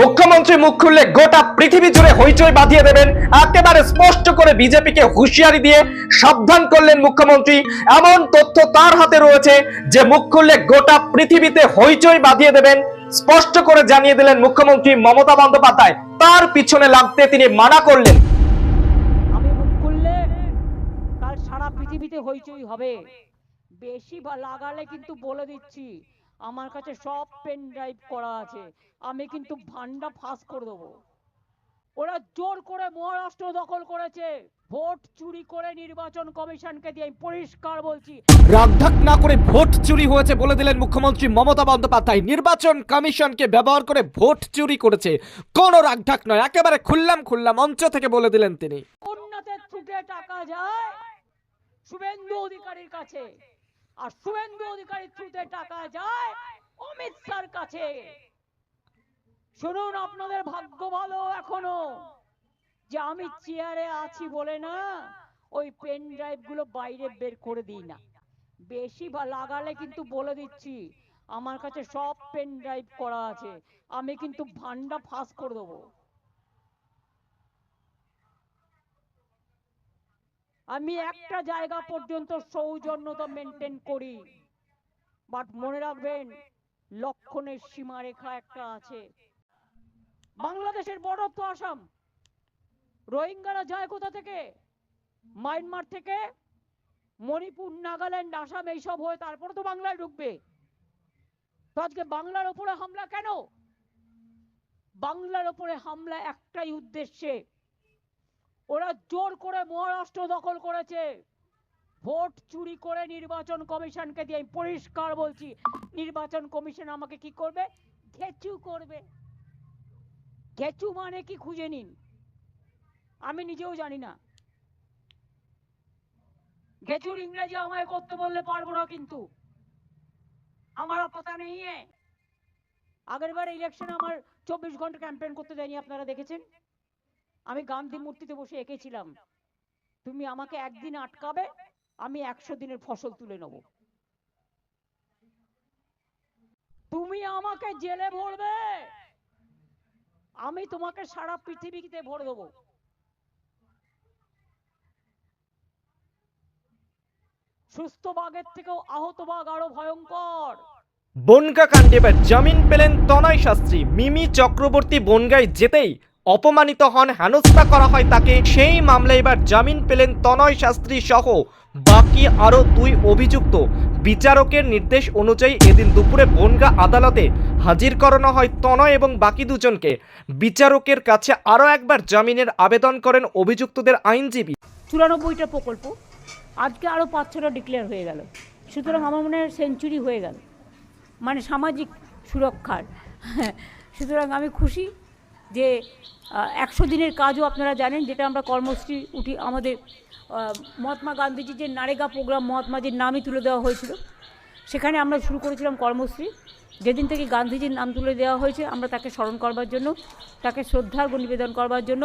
মুখ্যমন্ত্রী মুখ খুললে গোটা পৃথিবী জুড়ে হইচই বাঁধিয়ে দেবেন, একেবারে স্পষ্ট করে বিজেপিকে হুঁশিয়ারি দিয়ে সাবধান করলেন মুখ্যমন্ত্রী। এমন তথ্য তার হাতে রয়েছে যে মুখ খুললে গোটা পৃথিবীতে হইচই বাঁধিয়ে দেবেন, স্পষ্ট করে জানিয়ে দিলেন মুখ্যমন্ত্রী মমতা বন্দ্যোপাধ্যায়। তার পিছনে লাগতে তিনি মানা করলেন। আমি মুখ খুললে কাল সারা পৃথিবীতে হইচই হবে। বেশি লাগালে কিন্তু বলে দিচ্ছি। আমার কাছে সব পেন ড্রাইভ করা আছে। আমি কিন্তু ভান্ডা ফাঁস করে দেবো। ওরা জোর করে মহারাষ্ট্র দখল করেছে। ভোট চুরি করে নির্বাচন কমিশনকে দিয়ে পরিষ্কার বলছি। রাগঢাক না করে ভোট চুরি হয়েছে বলে দিলেন মুখ্যমন্ত্রী মমতা বন্দ্যোপাধ্যায়। নির্বাচন কমিশনকে ব্যবহার করে ভোট চুরি করেছে। কোনো রাগঢাক নয় একেবারে খুললাম খুললাম মঞ্চ থেকে বলে দিলেন তিনি। উন্নতের ছুটে টাকা যায়। শুভেন্দু অধিকারীর কাছে। আর শুভেন্দু অধিকারীর থ্রুতে টাকা যায় অমিত শাহর কাছে। শুনুন, আপনাদের ভাগ্য ভালো এখনও। যে আমি চেয়ারে আছি বলে না, ওই পেন ড্রাইভগুলো বাইরে বের করে দিই না। বেশি বা লাগালে কিন্তু বলে দিচ্ছি, আমার কাছে সব পেন ড্রাইভ করা আছে। আমি কিন্তু ভান্ডা ফাঁস করে দেবো। আমি একটা জায়গা পর্যন্ত সৌজন্যতা মেনটেন করি। বাট মনে রাখবেন লক্ষণের সীমারেখা একটা আছে। বাংলাদেশের বর্ডার তো আসাম। রোহিঙ্গারা যায় কোথা থেকে? মায়ানমার থেকে। মণিপুর নাগাল্যান্ড আসাম এইসব হয়ে তারপরে তো বাংলায় ঢুকবে। তো আজকে বাংলার ওপরে হামলা কেন? বাংলার ওপরে হামলা একটাই উদ্দেশ্যে। ওরা জোর করে মহারাষ্ট্র দখল করেছে। ভোট চুরি করে নির্বাচন কমিশনকে দিয়ে আমি পরিষ্কার বলছি, নির্বাচন কমিশন আমাকে কি করবে? ঘেচু করবে। ঘেচু মানে কি খুঁজে নিন। আমি নিজেও জানি না। ঘেচুর ইংরেজি আমায় করতে বললে পারব না কিন্তু। আমার পতা নেই আগের বার ইলেকশন আমার চব্বিশ ঘণ্টা ক্যাম্পেইন করতে দেয়নি, আপনারা দেখেছেন? আমি গান্ধী মূর্তিতে বসে এঁকেছিলাম। তুমি আমাকে একদিন আটকাবে, আমি একশো দিনের ফসল তুলে নেব। তুমি আমাকে জেলে ভরবে। আমি তোমাকে সারা পৃথিবীতে ভরে দেবো। সুস্থ বাঘের থেকেও আহত বাঘ আরও ভয়ঙ্কর। বনগা কাণ্ডে জামিন পেলেন তনয় শাস্ত্রী। মিমি চক্রবর্তী বনগায় যেতেই অপমানিত হন, হেনস্থা করা হয় তাকে। সেই মামলায় এবার জামিন পেলেন তনয় শাস্ত্রী সহ বাকি আরও দুই অভিযুক্ত। বিচারকের নির্দেশ অনুযায়ী এদিন দুপুরে বনগা আদালতে হাজির করানো হয় তনয় এবং বাকি দুজনকে। বিচারকের কাছে আরও একবার জামিনের আবেদন করেন অভিযুক্তদের আইনজীবী। চুরানব্বইটা প্রকল্প। আজকে আরও পাঁচ ছটা ডিক্লেয়ার হয়ে গেল। সুতরাং আমার মনে হয় সেঞ্চুরি হয়ে গেল। মানে সামাজিক সুরক্ষার। সুতরাং আমি খুশি। যে একশো দিনের কাজও আপনারা জানেন, যেটা আমরা কর্মশ্রী উঠি আমাদের মহাত্মা গান্ধীজির যে নারেগা প্রোগ্রাম মহাত্মাজির নামই তুলে দেওয়া হয়েছিল। সেখানে আমরা শুরু করেছিলাম কর্মশ্রী যেদিন থেকে গান্ধীজির নাম তুলে দেওয়া হয়েছে, আমরা তাকে স্মরণ করবার জন্য, তাকে শ্রদ্ধার্ঘ নিবেদন করবার জন্য